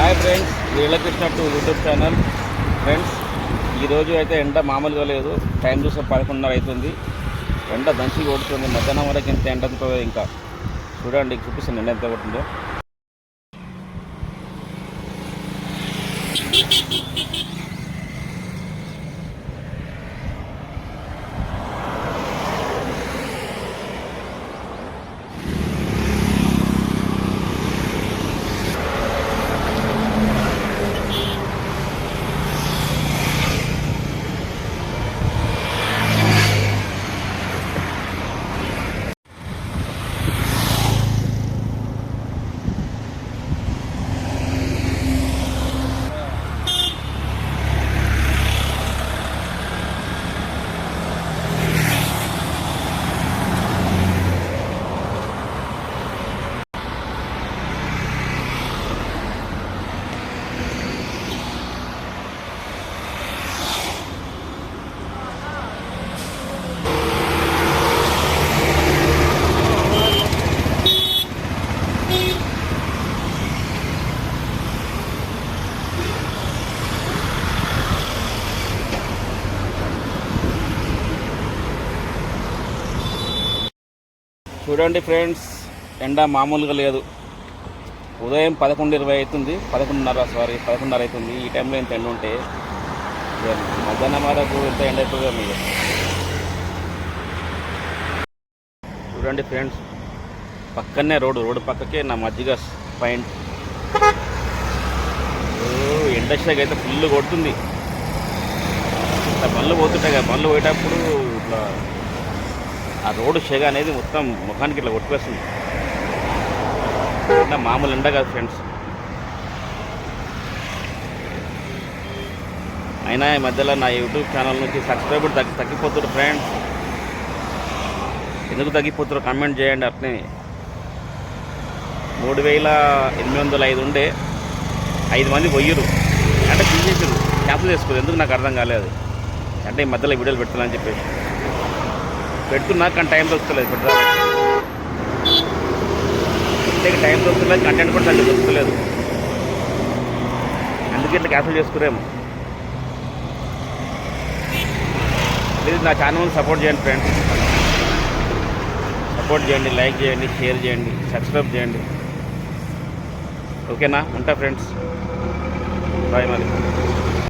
Hi friends వీళ్ళకృష్ణ to YouTube channel friends ఈరోజు అయితే ఎండ మామూలుగా లేదు. టైం చూస్తే పదకొండున్నర అవుతుంది. ఎండ దంచి కొడుతుంది. మధ్యాహ్నం వరకు ఎంత ఎండ ఉంటుందో ఇంకా చూడండి చూపిస్తుంది ఎండ ఎంత కొడుతుందో చూడండి ఫ్రెండ్స్ ఎండ మామూలుగా లేదు. ఉదయం పదకొండు ఇరవై అవుతుంది పదకొండున్నర సారీ పదకొండున్నర అవుతుంది. ఈ టైంలో ఇంత ఎండ ఉంటే మధ్యాహ్నం వరకు ఎంత ఎండ అవుతుందో మీరు చూడండి ఫ్రెండ్స్ పక్కనే రోడ్డు రోడ్డు పక్కకే నా మజ్జిగ పాయింట్ ఎండ అయితే ఫుల్ కొడుతుంది. ఇట్లా బండ్లు పోతుంటాయి కదా బండ్లు పోయేటప్పుడు ఇట్లా ఆ రోడ్డు షెగ అనేది మొత్తం ముఖానికి ఇట్లా కొట్టుకొస్తుంది. అంటే మామూలు ఎండ కాదు ఫ్రెండ్స్. అయినా ఈ మధ్యలో నా యూట్యూబ్ ఛానల్ నుంచి సబ్స్క్రైబర్ తగ్గి తగ్గిపోతున్నారు ఫ్రెండ్స్. ఎందుకు తగ్గిపోతారో కామెంట్ చేయండి అట్నే. మూడు వేల ఎనిమిది వందల ఐదు ఉండే ఐదు మంది పోయ్యరు అంటే తీసేసారు క్యాన్సిల్ చేసుకోరు ఎందుకు నాకు అర్థం కాలేదు. అంటే ఈ మధ్యలో వీడియోలు పెడతానని చెప్పేసి. పెడుతున్నా కానీ టైం దొరుకుతలేదు పెట్టరా టైం దొరుకుతలేదు కంటెంట్ కూడా సరిగ్గా దొరుకుతలేదు. అందుకే ఇట్లా క్యాన్సిల్ చేసుకురేమో ప్లీజ్ నా ఛానల్ సపోర్ట్ చేయండి ఫ్రెండ్స్. సపోర్ట్ చేయండి లైక్ చేయండి షేర్ చేయండి సబ్స్క్రైబ్ చేయండి. ఓకేనా? ఉంటా ఫ్రెండ్స్. బాయ్ మరి.